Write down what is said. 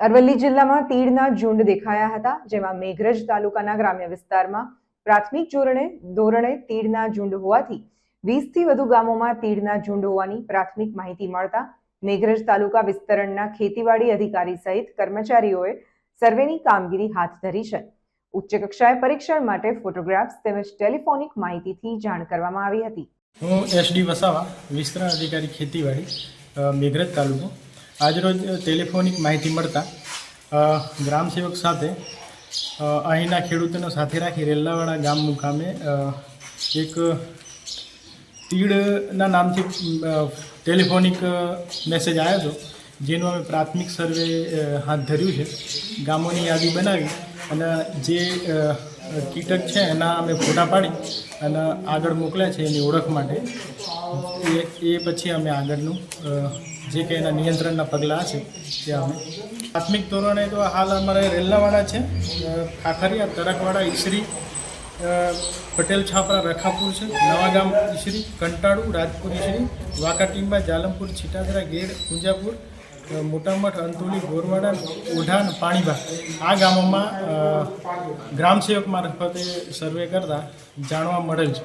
અરવલ્લી જિલ્લામાં તીડના ઝુંડ દેખાયા હતા, જેમાં મેઘરજ તાલુકાના ગ્રામ્ય વિસ્તારમાં પ્રાથમિક ધોરણે ધોરણે તીડના ઝુંડ હોવાથી વીસથી વધુ ગામોમાં તીડના ઝુંડ હોવાની પ્રાથમિક માહિતી મળતા મેઘરજ તાલુકા વિસ્તરણના ખેતીવાડી અધિકારી સહિત કર્મચારીઓએ સર્વેની કામગીરી હાથ ધરી છે. ઉચ્ચ કક્ષાએ પરીક્ષણ માટે ફોટોગ્રાફ્સ તેમજ ટેલિફોનિક માહિતીથી જાણ કરવામાં આવી હતી. હું એસડી વસાવા, વિસ્તરણ અધિકારી ખેતીવાડી મેઘરજ તાલુકો. આજરોજ ટેલિફોનિક માહિતી મળતા ગ્રામસેવક સાથે અહીંના ખેડૂતોને સાથે રાખી રેલ્લાવાડા ગામ મુકામે એક તીડના નામથી ટેલિફોનિક મેસેજ આવ્યો હતો. જેનું અમે પ્રાથમિક સર્વે હાથ ધર્યું છે, ગામોની યાદી બનાવી અને જે કીટક છે એના અમે ફોટા પાડી અને આગળ મોકલ્યા છે એની ઓળખ માટે. એ એ પછી અમે આગળનું જે કંઈ એના નિયંત્રણના પગલાં છે તે અમે પ્રાથમિક ધોરણે તો હાલ અમારે રેલનાવાડા છે ખાખરિયા, તરકવાડા, ઈસરી પટેલ છાપરા, રખાપુર છે નવાગામ ઈસરી, કંટાળુ, રાજપુર ઈસરી, વાંકાટીંબા, જાલમપુર, છીટાદરા ગેડ કુંજાપુર મોટામઠ અંતુલી ગોરવાડા ઓઢા અને પાણીબા આ ગામોમાં ગ્રામસેવક મારફતે સર્વે કરતાં જાણવા મળેલ છે.